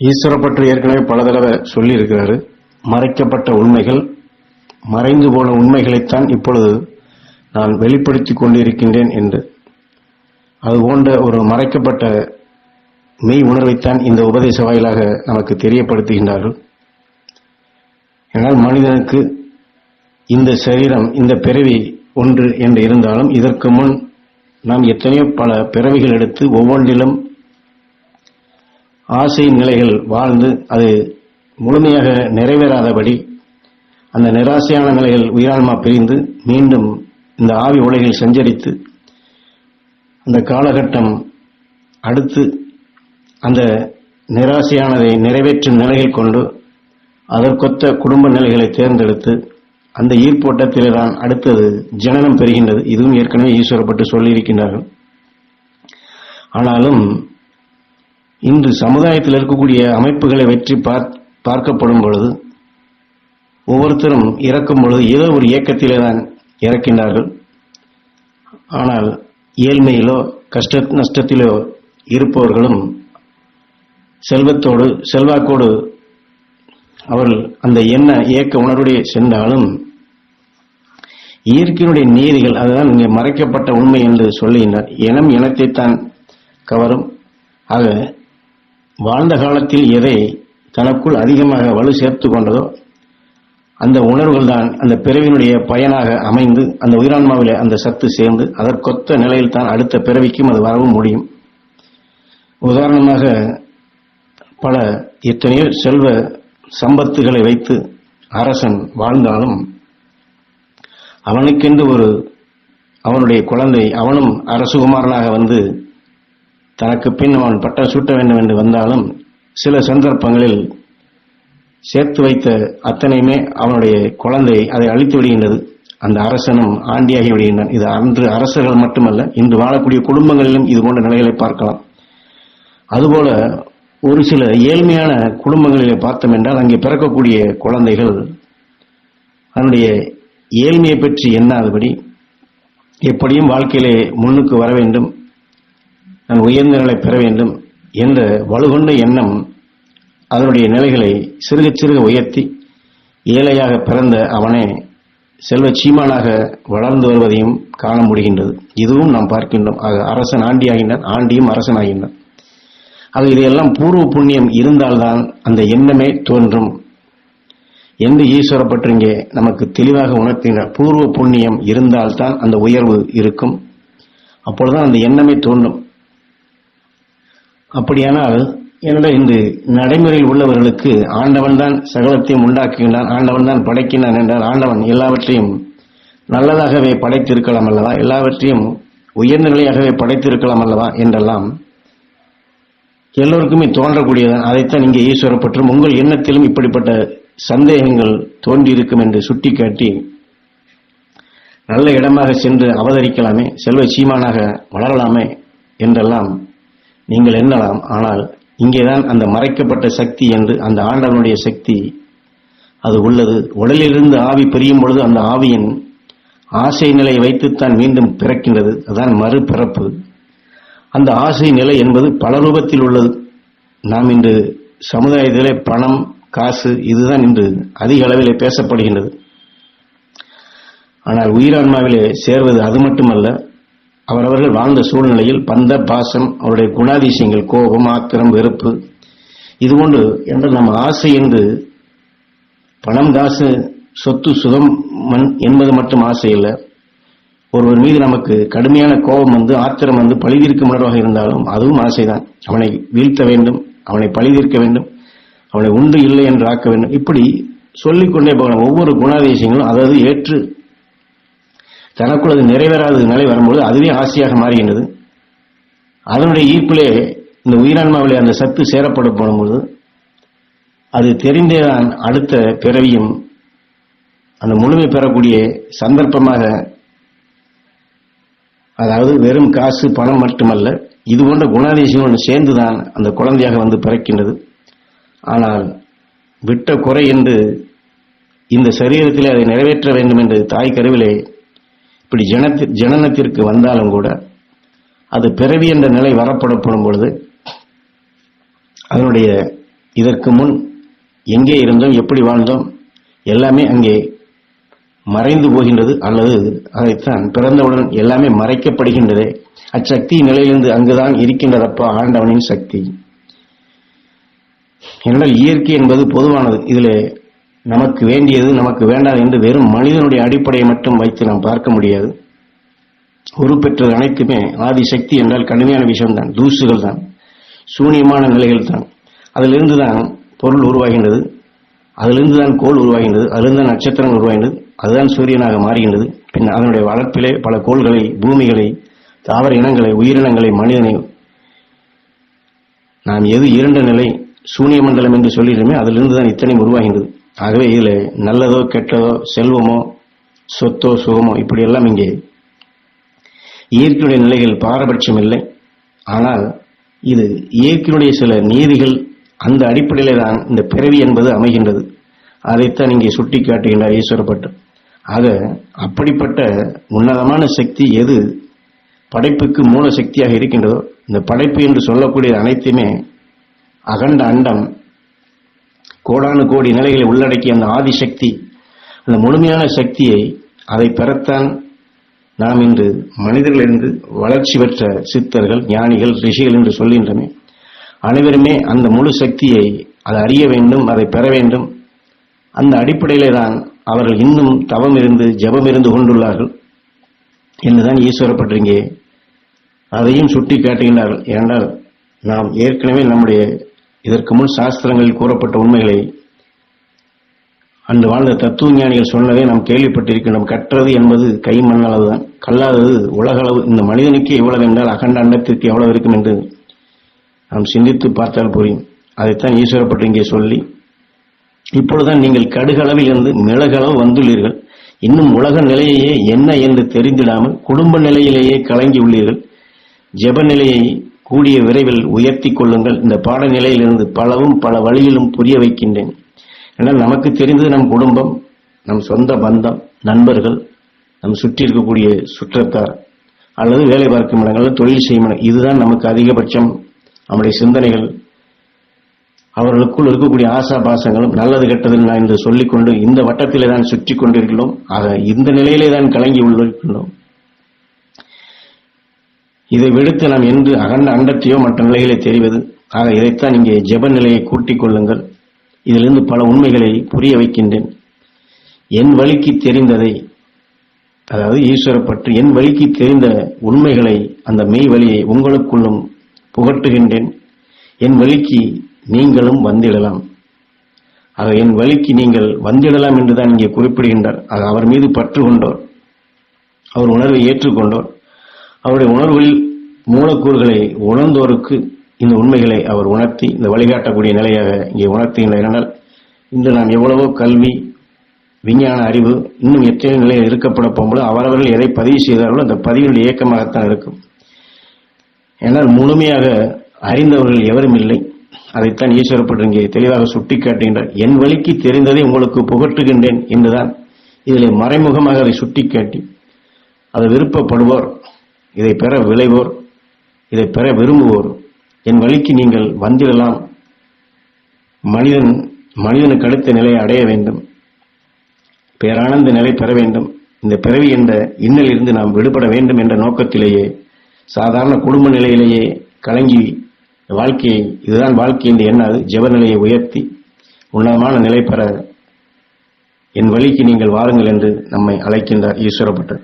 ஈஸ்வர பற்றி ஏற்கனவே பல தடவை சொல்லியிருக்கிறாரு. மறைக்கப்பட்ட உண்மைகள் மறைந்து போன உண்மைகளைத்தான் இப்பொழுது நான் வெளிப்படுத்திக் கொண்டிருக்கின்றேன் என்று. அது போன்ற ஒரு மறைக்கப்பட்ட மெய் உணர்வைத்தான் இந்த உபதேச வாயிலாக நமக்கு தெரியப்படுத்துகின்றார்கள். ஏனால் மனிதனுக்கு இந்த சரீரம் இந்த பிறவி ஒன்று என்று இருந்தாலும் இதற்கு முன் நாம் எத்தனையோ பல பிறவிகள் எடுத்து ஒவ்வொன்றிலும் ஆசையின் நிலைகள் வாழ்ந்து அது முழுமையாக நிறைவேறாதபடி அந்த நிராசையான நிலைகள் உயிரான்மா பிரிந்து மீண்டும் இந்த ஆவி உலகில் சஞ்சரித்து அந்த காலகட்டம் அடுத்து அந்த நிராசையானதை நிறைவேற்றும் நிலையில் கொண்டு அதற்கொத்த குடும்ப நிலைகளை தேர்ந்தெடுத்து அந்த ஈர்ப்போட்டத்திலே தான் அடுத்தது ஜனனம் பெறுகின்றது. இதுவும் ஏற்கனவே ஈஸ்வரப்பட்டு சொல்லியிருக்கின்றார்கள். ஆனாலும் இன்று சமுதாயத்தில் இருக்கக்கூடிய அமைப்புகளை வெற்றி பார்க்கப்படும் பொழுது ஒவ்வொருத்தரும் இறக்கும் பொழுது ஏதோ ஒரு இயக்கத்திலே தான் இறக்கின்றார்கள். ஆனால் ஏழ்மையிலோ கஷ்ட நஷ்டத்திலோ இருப்பவர்களும் செல்வத்தோடு செல்வாக்கோடு அவர்கள் அந்த எண்ண இயக்க உணர்வுடைய சென்றாலும் இயற்கையினுடைய நீதிகள் அதுதான் இங்கே மறைக்கப்பட்ட உண்மை என்று சொல்லுகின்றார் இனம் இனத்தைத்தான் கவரும். ஆக வாழ்ந்த காலத்தில் எதை தனக்குள் அதிகமாக வலு சேர்த்து கொண்டதோ அந்த உணர்வுகள் தான் அந்த பிறவினுடைய பயனாக அமைந்து அந்த உயிரான்மாவிலே அந்த சத்து சேர்ந்து அதற்கொத்த நிலையில் தான் அடுத்த பிறவிக்கும் அது வரவும் முடியும். உதாரணமாக பல எத்தனையோ செல்வ சம்பத்துகளை வைத்து அரசன் வாழ்ந்தாலும் அவனுக்கென்று ஒரு அவனுடைய குழந்தை அவனும் அரசகுமாரனாக வந்து தனக்கு பின் அவன் பட்டம் சூட்ட வேண்டும் என்று வந்தாலும் சில சந்தர்ப்பங்களில் சேர்த்து வைத்த அத்தனையுமே அவனுடைய குழந்தை அதை அழித்து விடுகின்றது. அந்த அரசனும் ஆண்டியாகி விடுகின்றான். இது அன்று அரசர்கள் மட்டுமல்ல இன்று வாழக்கூடிய குடும்பங்களிலும் இது போன்ற நிலைகளை பார்க்கலாம். அதுபோல ஒரு சில ஏழ்மையான குடும்பங்களிலே பார்த்தோம் என்றால் அங்கே பிறக்கக்கூடிய குழந்தைகள் அதனுடைய ஏழ்மையை பற்றி எண்ணாதபடி எப்படியும் வாழ்க்கையிலே முன்னுக்கு வர வேண்டும். நான் உயர்ந்த நிலை பெற வேண்டும் என்ற வலுகொண்ட எண்ணம் அதனுடைய நிலைகளை சிறுக சிறுக உயர்த்தி ஏழையாக பிறந்த அவனே செல்வ சீமானாக வளர்ந்து வருவதையும் காண முடிகின்றது. இதுவும் நாம் பார்க்கின்றோம். ஆக அரசன் ஆண்டியாகின்றான் ஆண்டியும் அரசனாகின்றான். ஆக இதையெல்லாம் பூர்வ புண்ணியம் இருந்தால்தான் அந்த எண்ணமே தோன்றும். எந்த ஈஸ்வர பற்றி இங்கே நமக்கு தெளிவாக உணர்த்தினார் பூர்வ புண்ணியம் இருந்தால்தான் அந்த உயர்வு இருக்கும். அப்பொழுதுதான் அந்த எண்ணமே தோன்றும். அப்படியானால் என்னடா இந்த நடைமுறையில் உள்ளவர்களுக்கு ஆண்டவன் தான் சகலத்தையும் உண்டாக்குகின்றான் ஆண்டவன் தான் படைக்கின்றான் என்றால் ஆண்டவன் எல்லாவற்றையும் நல்லதாகவே படைத்திருக்கலாம் அல்லவா? எல்லாவற்றையும் உயர்ந்த நிலையாகவே படைத்திருக்கலாம் அல்லவா என்றெல்லாம் எல்லோருக்குமே தோன்றக்கூடியதான். அதைத்தான் இங்கே ஈஸ்வரப்பற்றும் உங்கள் எண்ணத்திலும் இப்படிப்பட்ட சந்தேகங்கள் தோன்றியிருக்கும் என்று சுட்டிக்காட்டி நல்ல இடமாக சென்று அவதரிக்கலாமே செல்வ சீமானாக வளரலாமே என்றெல்லாம் நீங்கள் எண்ணலாம் ஆனால் இங்கேதான் அந்த மறைக்கப்பட்ட சக்தி என்று அந்த ஆண்டவனுடைய சக்தி அது உள்ளது. உடலிலிருந்து ஆவி பிரியும் பொழுது அந்த ஆவியின் ஆசை நிலையை வைத்துத்தான் மீண்டும் பிறக்கின்றது. அதான் மறுபிறப்பு. அந்த ஆசை நிலை என்பது பல ரூபத்தில் உள்ளது. நாம் இன்று சமுதாயத்திலே பணம் காசு இதுதான் இன்று அதிக அளவில் பேசப்படுகின்றது. ஆனால் உயிரான்மாவிலே சேர்வது அது மட்டுமல்ல அவரவர்கள் வாழ்ந்த சூழ்நிலையில் பந்த பாசம் அவருடைய குணாதிசயங்கள் கோபம் ஆத்திரம் வெறுப்பு இதுபோன்று என்று நம்ம ஆசை என்று பணம் காசு சொத்து சுகம் மண் என்பது மட்டும் ஆசை இல்லை ஒருவர் மீது நமக்கு கடுமையான கோபம் வந்து ஆத்திரம் வந்து பழிதீர்க்கும் உணர்வாக இருந்தாலும் அதுவும் ஆசைதான். அவனை வீழ்த்த வேண்டும் அவனை பழிதீர்க்க வேண்டும் அவனை உண்டு இல்லை என்று ஆக்க வேண்டும். இப்படி சொல்லிக்கொண்டே போகலாம். ஒவ்வொரு குணாதிசயங்களும் அதாவது ஏற்று தனக்குள் அது நிறைவேறாத நிலை வரும்போது அதுவே ஆசையாக மாறுகின்றது. அதனுடைய ஈர்ப்பிலே இந்த உயிரான்மாவிலே அந்த சத்து சேரப்பட போடும்போது அது தெரிந்தேதான் அடுத்த பிறவியும் அந்த முழுமை பெறக்கூடிய சந்தர்ப்பமாக அதாவது வெறும் காசு பணம் மட்டுமல்ல இது போன்ற குணாதிசயங்கள் சேர்ந்துதான் அந்த குழந்தையாக வந்து பிறக்கின்றது. ஆனால் விட்ட குறை என்று இந்த சரீரத்திலே அதை நிறைவேற்ற வேண்டும் என்று தாய் கருவிலே இப்படி ஜனத்தி ஜனனத்திற்கு வந்தாலும் கூட அது பிறவி என்ற நிலை வரப்படப்படும் பொழுது அதனுடைய இதற்கு முன் எங்கே இருந்தோம் எப்படி வாழ்ந்தோம் எல்லாமே அங்கே மறைந்து போகின்றது அல்லது அதைத்தான் பிறந்தவுடன் எல்லாமே மறைக்கப்படுகின்றது. அச்சக்தி நிலையிலிருந்து அங்குதான் இருக்கின்றதப்பா ஆண்டவனின் சக்தி. என்றால் இயற்கை என்பது பொதுவானது. இதில் நமக்கு வேண்டியது நமக்கு வேண்டாது என்று வெறும் மனிதனுடைய அடிப்படையை மட்டும் வைத்து நாம் பார்க்க முடியாது. உருப்பெற்றது அனைத்துமே ஆதிசக்தி என்றால் கடுமையான விஷயம்தான். தூசுகள் தான் சூனியமான நிலைகள் தான் அதிலிருந்து தான் பொருள் உருவாகின்றது. அதிலிருந்து தான் கோள் உருவாகின்றது. அதிலிருந்து தான் நட்சத்திரங்கள் உருவாகின்றது. அதுதான் சூரியனாக மாறுகின்றது. பின் அதனுடைய வளர்ப்பிலே பல கோள்களை பூமிகளை தாவர இனங்களை உயிரினங்களை மனிதனை நாம் எது இரண்ட நிலை சூனிய மண்டலம் என்று சொல்லிடுமே அதிலிருந்து தான் இத்தனை உருவாகின்றது. ஆகவே இதில் நல்லதோ கெட்டதோ செல்வமோ சொத்தோ சுகமோ இப்படியெல்லாம் இங்கே. இயற்கையுடைய நிலைகள் பாரபட்சம் இல்லை. ஆனால் இது இயற்கையுடைய சில நீதிகள் அந்த அடிப்படையில் தான் இந்த பிறவி என்பது அமைகின்றது. அதைத்தான் இங்கே சுட்டி காட்டுகின்றார் ஈஸ்வரப்பட்டு ஆக அப்படிப்பட்ட உன்னதமான சக்தி எது? படைப்புக்கு மூல சக்தியாக இருக்கின்றதோ இந்த படைப்பு என்று சொல்லக்கூடிய அனைத்துமே அகண்ட அண்டம் கோடானு கோடி நிலைகளை உள்ளடக்கிய அந்த ஆதிசக்தி அந்த முழுமையான சக்தியை அதை பெறத்தான் நாம் இன்று மனிதர்களிருந்து வளர்ச்சி பெற்ற சித்தர்கள் ஞானிகள் ரிஷிகள் என்று சொல்கின்றமே. அனைவருமே அந்த முழு சக்தியை அதை அறிய வேண்டும் அதை பெற வேண்டும். அந்த அடிப்படையிலே தான் அவர்கள் இன்னும் தவம் இருந்து ஜபம் இருந்து கொண்டுள்ளார்கள் என்றுதான் ஈஸ்வரப்பட்டிருங்கே அதையும் சுட்டி காட்டுகின்றார்கள் ஏனென்றால் நாம் ஏற்கனவே நம்முடைய இதற்கு முன் சாஸ்திரங்களில் கூறப்பட்ட உண்மைகளை அன்று வாழ்ந்த தத்துவ ஞானிகள் சொன்னதை நாம் கேள்விப்பட்டிருக்கின்றோம். கற்றது என்பது கை மண்ணளவுதான் கல்லாதது உலகளவு. இந்த மனிதனுக்கு எவ்வளவு என்றால் அகண்ட அண்டத்திற்கு எவ்வளவு இருக்கும் என்று நாம் சிந்தித்து பார்த்தால் புரியும். அதைத்தான் ஈஸ்வரப்பட்டு இங்கே சொல்லி இப்பொழுதுதான் நீங்கள் கடுகளவில் இருந்து மிளகளவு வந்துள்ளீர்கள். இன்னும் உலக நிலையையே என்ன என்று தெரிந்திடாமல் குடும்ப நிலையிலேயே கலங்கி உள்ளீர்கள். ஜெப நிலையை கூடிய விரைவில் உயர்த்தி கொள்ளுங்கள். இந்த பாடநிலையிலிருந்து பலவும் பல வழியிலும் புரிய வைக்கின்றேன். ஏன்னால் நமக்கு தெரிந்தது நம் குடும்பம் நம் சொந்த பந்தம் நண்பர்கள் நம் சுற்றி இருக்கக்கூடிய சுற்றத்தார் அல்லது வேலை பார்க்கும் இடங்களில் தொழில் செய்யும் இதுதான் நமக்கு அதிகபட்சம். நம்முடைய சிந்தனைகள் அவர்களுக்குள் இருக்கக்கூடிய ஆசா பாசங்களும் நல்லது கெட்டது நான் என்று சொல்லிக்கொண்டு இந்த வட்டத்திலே தான் சுற்றி கொண்டிருக்கிறோம். ஆக இந்த நிலையிலே தான் கலங்கி உள்ளிருக்கின்றோம். இதை விடுத்து நாம் என்று அகண்ட அண்டத்தையோ மற்ற நிலைகளை தெரிவது? ஆக இதைத்தான் இங்கே ஜெப நிலையை கூட்டிக் கொள்ளுங்கள். இதிலிருந்து பல உண்மைகளை புரிய வைக்கின்றேன். என் வழிக்கு தெரிந்ததை அதாவது ஈஸ்வர பற்றி என் வழிக்கு தெரிந்த உண்மைகளை அந்த மெய் வழியை உங்களுக்குள்ளும் புகட்டுகின்றேன். என் வழிக்கு நீங்களும் வந்திடலாம். ஆக என் வழிக்கு நீங்கள் வந்திடலாம் என்றுதான் இங்கே குறிப்பிடுகின்றார். ஆக அவர் மீது பற்று கொண்டோர். அவர் உணர்வை ஏற்றுக்கொண்டோர் அவருடைய உணர்வில் மூலக்கூறுகளை உணர்ந்தோருக்கு இந்த உண்மைகளை அவர் உணர்த்தி இந்த வழிகாட்டக்கூடிய நிலையாக இங்கே உணர்த்துகின்ற ஏனென்றால் இன்று நாம் எவ்வளவோ கல்வி விஞ்ஞான அறிவு இன்னும் எத்தனை நிலையில் இருக்கப்பட போகும்போது அவரவர்கள் எதை பதிவு செய்தார்களோ அந்த பதிவினுடைய இயக்கமாகத்தான் இருக்கும். ஏன்னால் முழுமையாக அறிந்தவர்கள் எவரும் இல்லை. அதைத்தான் ஈஸ்வரப்பட்டு இங்கே தெளிவாக சுட்டிக்காட்டுகின்றார். என் வழிக்கு தெரிந்ததை உங்களுக்கு புகட்டுகின்றேன் என்றுதான் இதில் மறைமுகமாக அதை சுட்டிக்காட்டி அதை விருப்பப்படுவோர் இதை பெற விளைவோர் இதை பெற விரும்புவோர். என் வழிக்கு நீங்கள் வந்திடலாம். மனிதன் மனிதனுக்கு அடுத்த நிலையை அடைய வேண்டும். பேரானந்த நிலை பெற வேண்டும். இந்த பிறவி என்ற இன்னலிருந்து நாம் விடுபட வேண்டும் என்ற நோக்கத்திலேயே சாதாரண குடும்ப நிலையிலேயே கலங்கி வாழ்க்கையை இதுதான் வாழ்க்கை என்று எண்ணாது ஜெப நிலையை உயர்த்தி உன்னதமான நிலை பெற என் வழிக்கு நீங்கள் வாருங்கள் என்று நம்மை அழைக்கின்றார் ஈஸ்வரப்பட்டர்